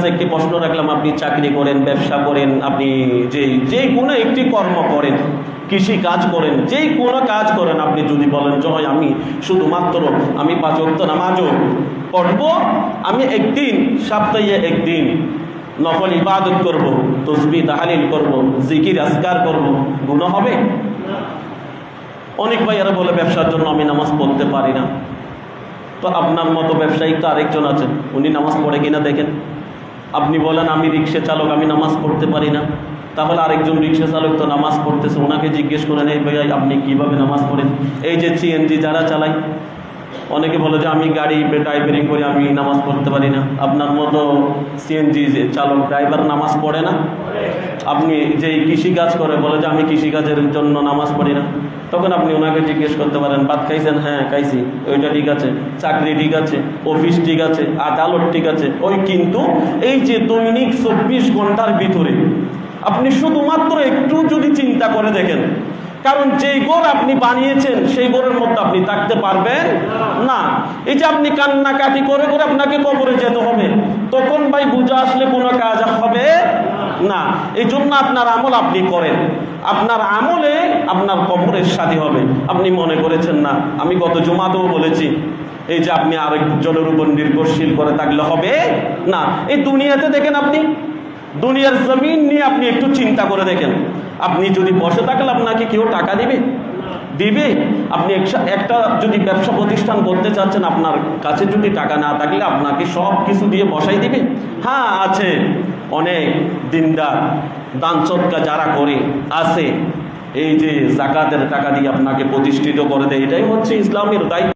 কাছে একটি প্রশ্ন রাখলাম, আপনি চাকরি করেন, ব্যবসা করেন, আপনি যে যে কোনো একটি কর্ম করেন, কৃষি কাজ করেন যেই কোনো কাজ করেন, আপনি যদি বলেন, জয়, আমি শুধুমাত্র, আমি পাঁচ অক্ত নামাজও পড়ব, আমি একদিন, সপ্তাহে একদিন নফল ইবাদত করব, তসবি তাহালিল করব, জিকির আসকার করব গুণ হবে? অনেক ভাইয়ারা বলে, ব্যবসার জন্য আমি নামাজ পড়তে পারি না। তো আপনার মতো ব্যবসায়িক তো আরেকজন আছেন, উনি নামাজ পড়ে কিনা দেখেন। আপনি বলেন, আমি রিক্সা চালক, আমি নামাজ পড়তে পারি না। তাহলে আরেকজন রিক্সা চালক তো নামাজ পড়তেছে, ওনাকে জিজ্ঞেস করেন, এই ভাই আপনি কীভাবে নামাজ পড়েন? এই যে সিএনজি যারা চালায় অনেকে বলে যে আমি গাড়ি ড্রাইভারিং করে আমি নামাজ পড়তে পারি না। আপনার মতো সিএনজি চালক ড্রাইভার নামাজ পড়ে না। আপনি যে কৃষিকাজ করে, বলে যে আমি কৃষিকাজের জন্য নামাজ পড়ি না। তখন আপনি ওনাকে জিজ্ঞেস করতে পারেন, ভাত খাইছেন? হ্যাঁ খাইছি। ওইটা ঠিক আছে। চাকরি ঠিক আছে। অফিস ঠিক আছে। আদালত ঠিক আছে। ওই কিন্তু এই যে দৈনিক চব্বিশ ঘণ্টার ভিতরে আপনি শুধুমাত্র একটু যদি চিন্তা করে দেখেন কারণ যেই গোর আপনি বানিয়েছেন, সেই গোরের মধ্যে আপনি থাকতে পারবেন না। এই যে আপনি কান্নাকাটি করে করে আপনাকে কবরে যেতে হবে, তখন ভাই বুঝা আসলে কোনো কাজ হবে না। এই জন্য আপনার আমল আপনি করেন। আপনার আমলে আপনার কবরের সাথী হবে। আপনি মনে করেছেন না, আমি গত জমাতেও বলেছি, এই যে আপনি আরেকজনের উপর নির্ভরশীল করে থাকলে হবে না। এই দুনিয়াতে দেখেন আপনি দুনিয়ার জমিন নিয়ে আপনি একটু চিন্তা করে দেখেন। আপনি যদি বসে থাকলে আপনাকে কেউ টাকা দিবে? দিবে? আপনি একটা যদি ব্যবসা প্রতিষ্ঠান করতে চাচ্ছেন, আপনার কাছে যদি টাকা না থাকলে আপনাকে সব কিছু দিয়ে বসাই দিবে? হ্যাঁ আছে। অনেক দিনদার, দান সৎকা যারা করে, আছে। এই যে জাকাতের টাকা দিয়ে আপনাকে প্রতিষ্ঠিত করে দেয়, এটাই হচ্ছে ইসলামের দায়িত্ব।